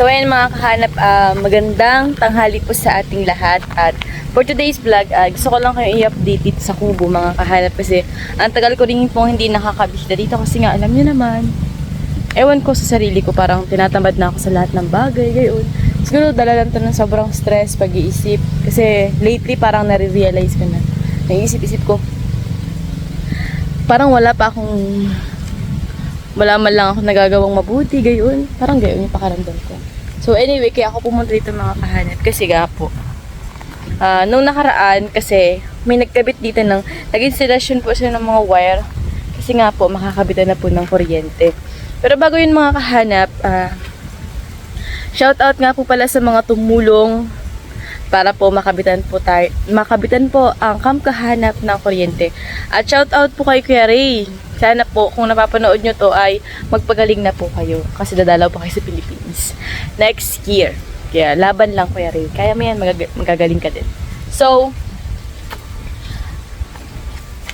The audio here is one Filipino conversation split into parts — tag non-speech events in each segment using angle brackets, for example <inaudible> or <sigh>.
So ayan mga kahanap, ah, magandang tanghali po sa ating lahat at for today's vlog, ah, gusto ko lang kayo i-update dito sa Kubo mga kahanap kasi ang tagal ko rin pong hindi nakakabisita dito kasi nga alam niyo naman, ewan ko sa sarili ko parang tinatamad na ako sa lahat ng bagay gayon. Siguro dala lang to ng sobrang stress, pag-iisip kasi lately parang nare-realize ko na naiisip-isip ko parang wala pa akong wala man lang ako nagagawang mabuti, gayon. Parang gayon yung pakaramdam ko. So anyway, kaya ako pumunta dito mga kahanap kasi nga po. ah, nung nakaraan kasi may nagkabit dito ng nag-installation po siya ng mga wire kasi nga po makakabitan na po ng kuryente. Pero bago yun mga kahanap, ah, shout out nga po pala sa mga tumulong para po makabitan po tayo, makabitan po ang camp kahanap ng kuryente. At shout out po kay Kuya Ray. Sana po kung napapanood nyo to ay magpagaling na po kayo kasi dadalaw po kayo sa Philippines next year. Kaya laban lang Kuya Ray. Kaya mo yan, magag- magagaling ka din. So,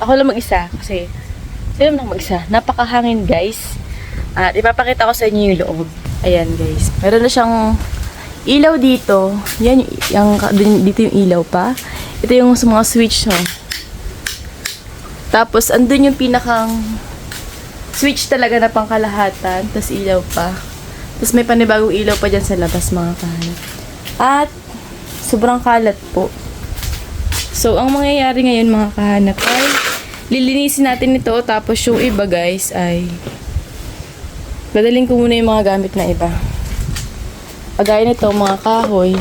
ako lang mag-isa kasi sino lang mag-isa? Napakahangin guys. At ipapakita ko sa inyo yung loob. Ayan guys. Meron na siyang ilaw dito. Yan, yung, dito yung ilaw pa. Ito yung mga switch, no. Tapos, andun yung pinakang switch talaga na pangkalahatan. Tapos, ilaw pa. Tapos, may panibagong ilaw pa dyan sa labas, mga kahanap. At, sobrang kalat po. So, ang mangyayari ngayon, mga kahanap, ay lilinisin natin ito. Tapos, yung iba, guys, ay dadaling ko muna yung mga gamit na iba. Pagaya nito, mga kahoy.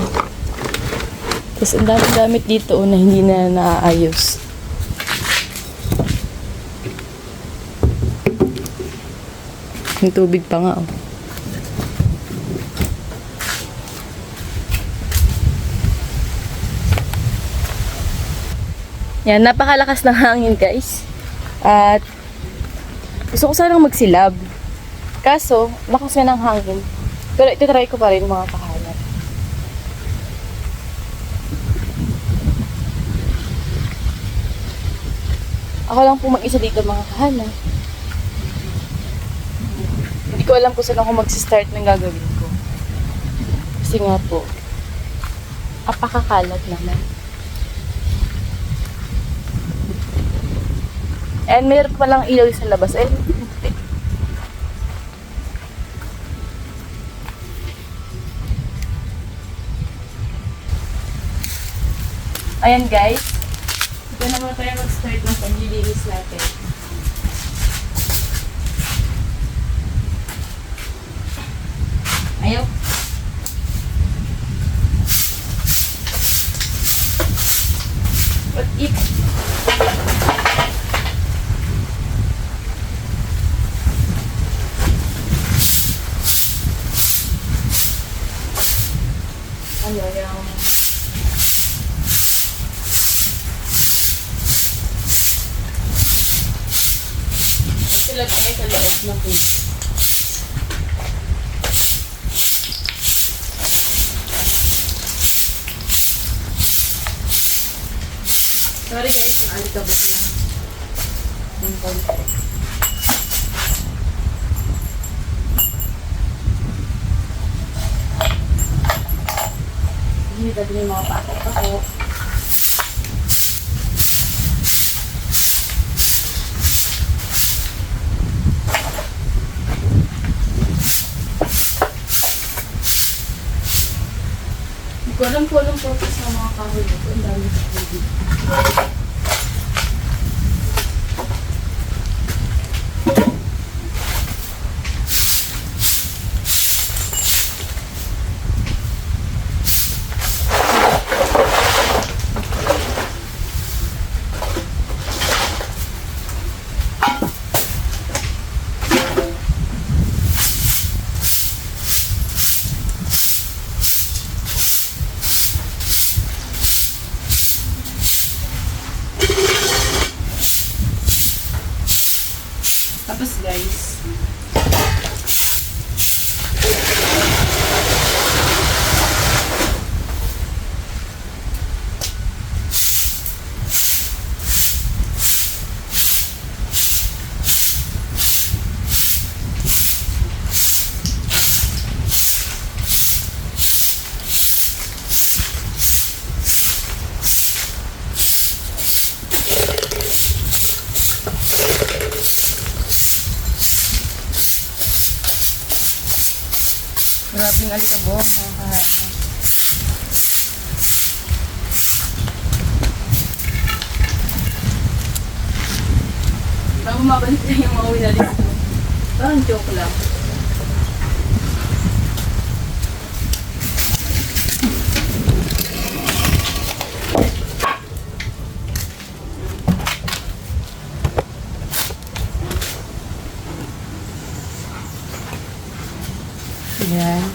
Tapos ang dami gamit dito oh, na hindi na naaayos. Yung tubig pa nga oh. Yan, napakalakas ng hangin guys. At gusto ko sanang magsilab. Kaso, lakas nga ng hangin. Pero ititry ko pa rin mga kahanap. Ako lang po mag-isa dito mga kahanap. Hindi ko alam kung saan ako mag-start ng gagawin ko. Kasi nga po, apakakalat naman. And meron pa lang ilaw sa labas. Eh, Ayan guys. Ito na muna tayo mag-start ng paglilinis natin. Ayaw. What if... Ano yung... Sila tayo sa loob na po. Sorry guys, yung alikabok na. Yung konti. Hindi dati yung mga pakot-pakot. Hindi ko alam kung anong purpose ng mga kahoy nito. Ang dami sa Grabing alikabok, mga kaharap. Parang bumabalik na yung mga winalis ko. Parang joke lang. Yan.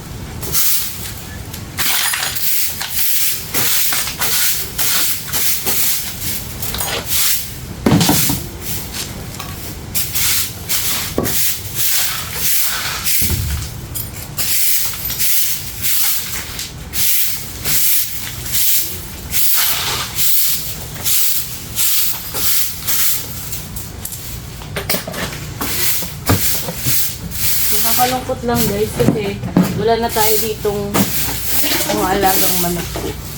Nakakalungkot lang guys kasi wala na tayo ditong mga alagang manok.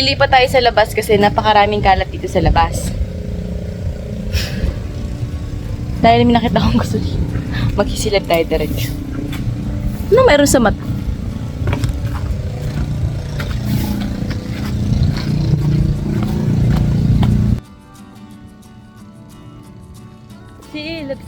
So, lilipat tayo sa labas kasi napakaraming kalat dito sa labas. Dahil may nakita akong gusto dito. Maghisilip tayo diretso. Ano meron sa mata? Silip,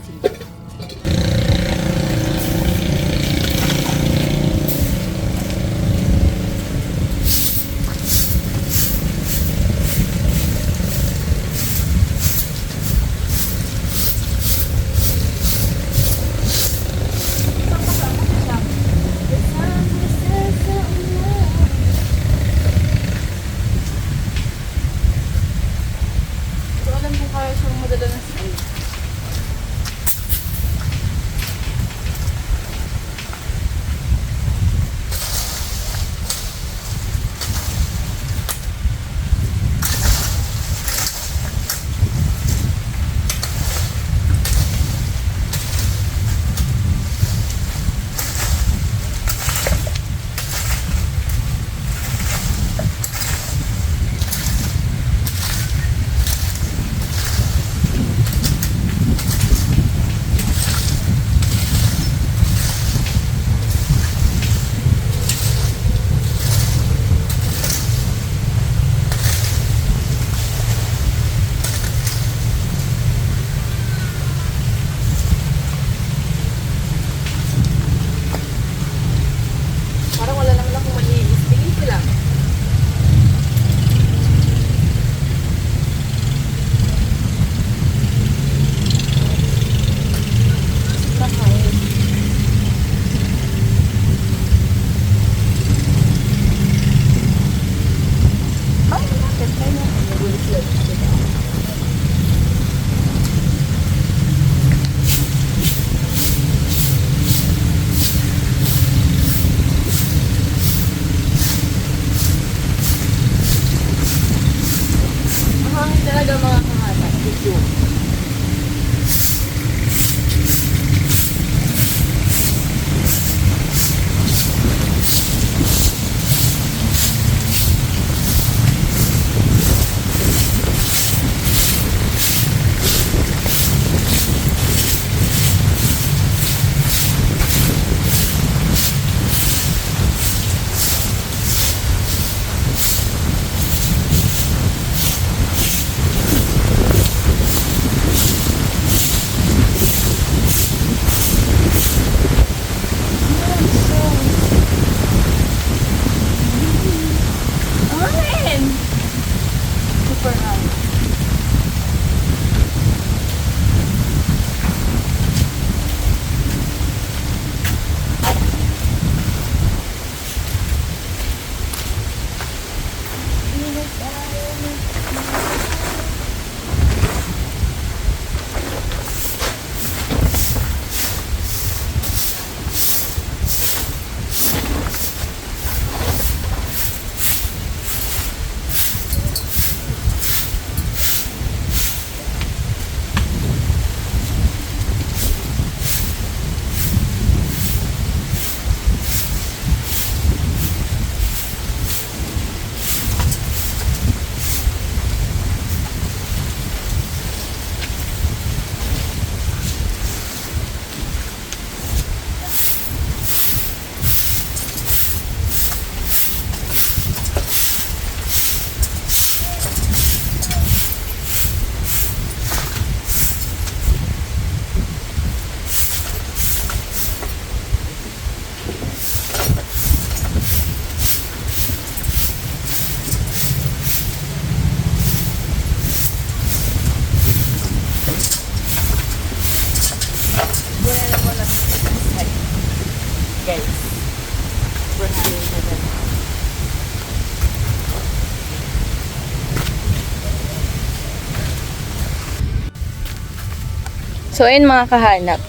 So, ayun mga kahanap.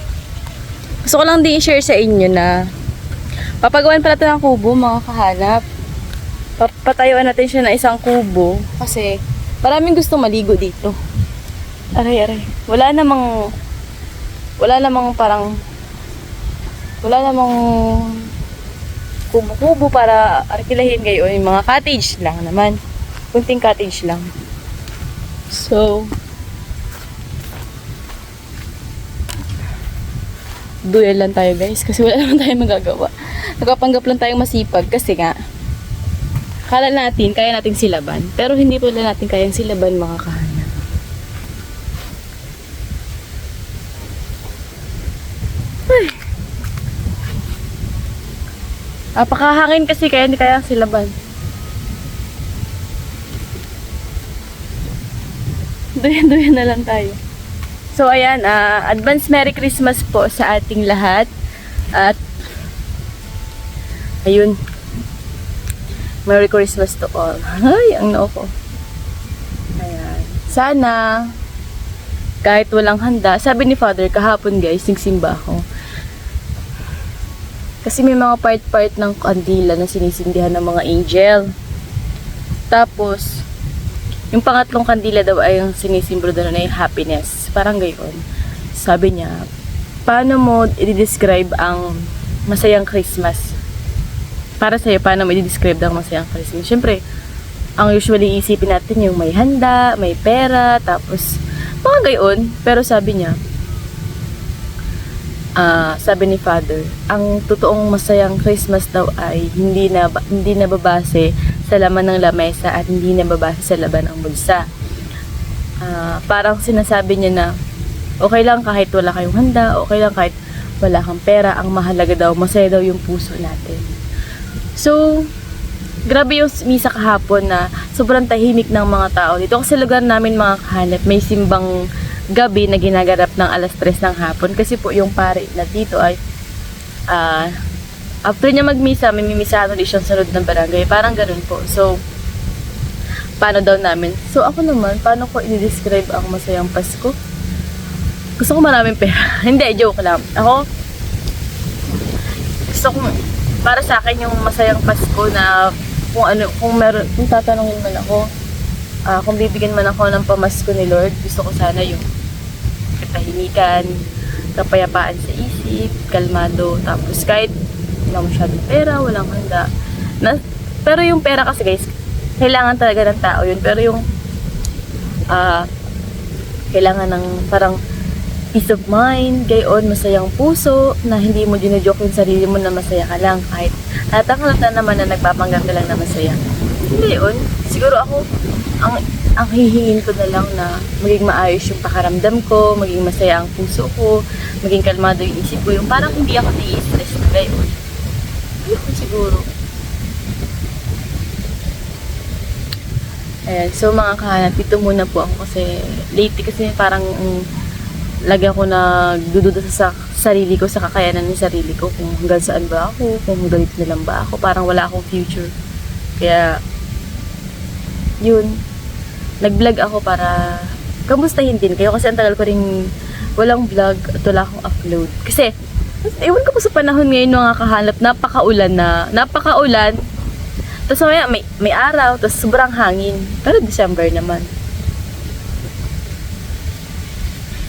Gusto ko lang din i-share sa inyo na papagawan pala ito ng kubo mga kahanap. Papatayuan natin siya ng isang kubo kasi maraming gusto maligo dito. Aray, aray. Wala namang wala namang parang wala namang kubo-kubo para arkilahin kayo. Yung mga cottage lang naman. Kunting cottage lang. So, duel lang tayo guys kasi wala <laughs> naman tayo magagawa. Nagpapanggap lang tayong masipag kasi nga kala natin kaya natin silaban pero hindi pala natin kayang silaban mga kahanan. Ay. Apakahangin kasi kaya hindi kaya silaban. <laughs> Duyan-duyan na lang tayo. So ayan, ah, advance Merry Christmas po sa ating lahat. At ayun. Merry Christmas to all. Ay, ang noo ko. Ayan. Sana kahit walang handa, sabi ni Father kahapon guys, nagsimba ako. Kasi may mga part-part ng kandila na sinisindihan ng mga angel. Tapos, yung pangatlong kandila daw ay yung sinisimbolo daw na yung happiness. Parang gayon. Sabi niya, paano mo i-describe ang masayang Christmas? Para sa'yo, paano mo i-describe ang masayang Christmas? Siyempre, ang usually isipin natin yung may handa, may pera, tapos mga gayon. Pero sabi niya, ah sabi ni Father, ang totoong masayang Christmas daw ay hindi na hindi nababase sa laman ng lamesa at hindi nababase sa laban ng bulsa. Ah, parang sinasabi niya na okay lang kahit wala kayong handa, okay lang kahit wala kang pera, ang mahalaga daw, masaya daw yung puso natin. So, grabe yung misa kahapon na sobrang tahimik ng mga tao dito. Kasi lugar namin mga kahanap, may simbang gabi na ginaganap ng alas 3 ng hapon. Kasi po yung pare na dito ay ah after niya magmisa, may mimisahan ulit siyang sa ng barangay. Parang ganun po. So, paano daw namin? So, ako naman, paano ko i-describe ang masayang Pasko? Gusto ko maraming pera. <laughs> Hindi, joke lang. Ako, gusto ko, para sa akin yung masayang Pasko na kung ano, kung meron, kung tatanungin man ako, ah, kung bibigyan man ako ng pamasko ni Lord, gusto ko sana yung katahimikan, kapayapaan sa isip, kalmado, tapos kahit wala masyadong pera, walang handa. Na, pero yung pera kasi guys, kailangan talaga ng tao yun. Pero yung ah kailangan ng parang peace of mind, gayon, masayang puso, na hindi mo dinajoke yung sarili mo na masaya ka lang kahit halatang-halata naman na nagpapanggap ka lang na masaya. Hindi yun. Siguro ako, ang ang hihingin ko na lang na maging maayos yung pakaramdam ko, maging masaya ang puso ko, maging kalmado yung isip ko, yung parang hindi ako nai-stress na gayon. Yun siguro. Ayan, so mga kahanap, dito muna po ako kasi lately kasi parang mm, lagi ako nagdududa sa, sa sarili ko, sa kakayanan ng sarili ko, kung hanggang saan ba ako, kung hanggang dito na lang ba ako, parang wala akong future. Kaya, yun, nag-vlog ako para kamustahin din kayo kasi ang tagal ko rin walang vlog at wala akong upload. Kasi, ewan ko po sa panahon ngayon mga kahanap, napakaulan na, napakaulan, tapos mamaya may, may araw, tapos sobrang hangin. Pero December naman.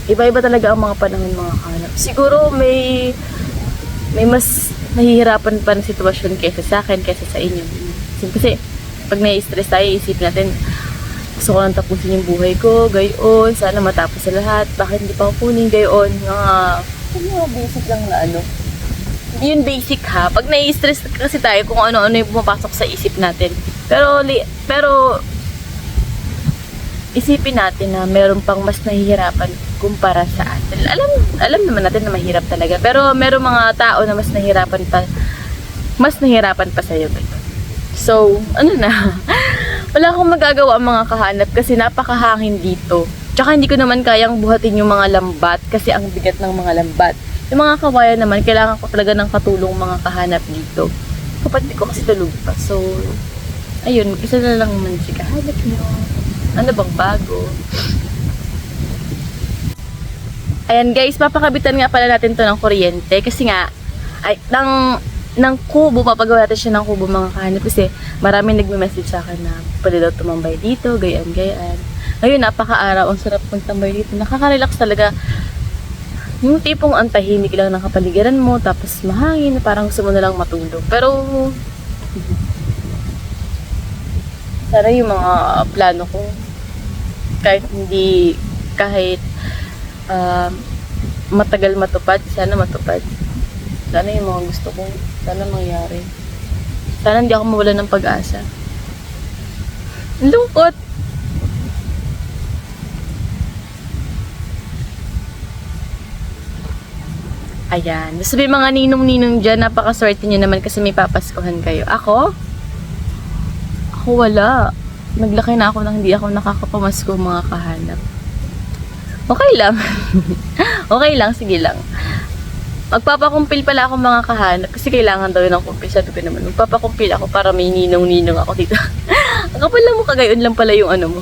Iba-iba talaga ang mga panahon mga kahanap. Siguro may may mas nahihirapan pa ng sitwasyon kaysa sa akin, kaysa sa inyo. Kasi pag nai-stress tayo, isipin natin, gusto ko lang tapusin yung buhay ko, gayon, sana matapos sa lahat, bakit hindi pa ako kunin, gayon, mga, mga basic lang na ano. Yun basic ha, pag nai-stress kasi tayo kung ano-ano yung pumapasok sa isip natin. Pero, li- pero, isipin natin na meron pang mas nahihirapan kumpara sa atin. Alam, alam naman natin na mahirap talaga, pero meron mga tao na mas nahihirapan pa, mas nahihirapan pa sa'yo. So, ano na, <laughs> wala akong magagawa mga kahanap kasi napakahangin dito. Tsaka hindi ko naman kayang buhatin yung mga lambat kasi ang bigat ng mga lambat. Yung mga kawayan naman, kailangan ko talaga ng katulong mga kahanap dito. Kapatid ko kasi tulog pa. So, ayun, isa na lang naman si kahanap nyo. Ano bang bago? Ayan guys, papakabitan nga pala natin to ng kuryente kasi nga ay ng ng kubo, papagawa natin siya ng kubo mga kahanap kasi marami nagme-message sa akin na pwede daw tumambay dito, gayaan, gayaan. Ngayon, napaka-araw, ang sarap magtambay dito. Nakaka-relax talaga. Yung tipong ang tahimik lang ng kapaligiran mo, tapos mahangin, parang gusto mo na lang matulog. Pero, sana yung mga plano ko, kahit hindi, kahit um, matagal matupad, sana matupad. Sana yung mga gusto ko, sana mangyari. Sana hindi ako mawala ng pag-asa. Lungkot. Ayan. May mga ninong-ninong dyan, napakaswerte nyo naman kasi may papaskuhan kayo. Ako? Ako wala. Naglaki na ako nang hindi ako nakakapamasko mga kahanap. Okay lang. <laughs> okay lang, sige lang. Magpapakumpil pala ako mga kahanap kasi kailangan daw yun ng kumpil. Sabi ko naman, magpapakumpil ako para may ninong-ninong ako dito. Ang <laughs> kapal lang mo kagayon lang pala yung ano mo.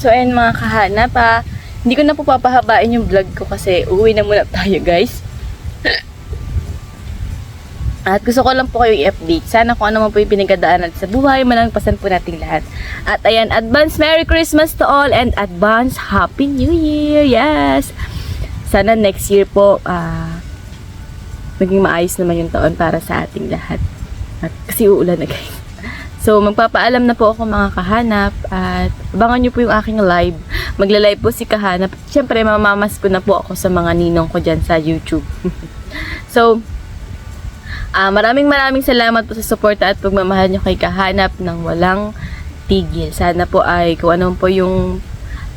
So, ayun mga kahanap, ah, hindi ko na po papahabain yung vlog ko kasi uuwi na muna <laughs> tayo, guys. At gusto ko lang po kayo i-update. Sana kung ano man po yung pinagdadaanan sa buhay, malangpasan po nating lahat. At ayan, advance Merry Christmas to all and advance Happy New Year! Yes! Sana next year po, ah, maging maayos naman yung taon para sa ating lahat. At kasi uulan na guys. So, magpapaalam na po ako mga kahanap at abangan nyo po yung aking live. Magla-live po si kahanap. Siyempre, mamamas ko na po ako sa mga ninong ko dyan sa YouTube. <laughs> so, Ah, maraming maraming salamat po sa suporta at pagmamahal nyo kay Kahanap ng walang tigil. Sana po ay kung ano po yung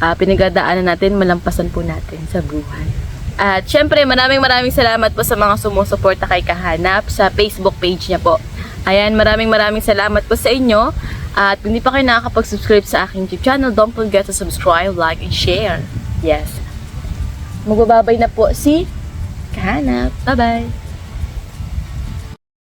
ah, pinagdadaanan natin, malampasan po natin sa buhay. At syempre, maraming maraming salamat po sa mga sumusuporta kay Kahanap sa Facebook page niya po. Ayan, maraming maraming salamat po sa inyo. At hindi pa kayo nakakapag-subscribe sa aking YouTube channel, don't forget to subscribe, like, and share. Yes. Magbababay na po si Kahanap. Bye-bye!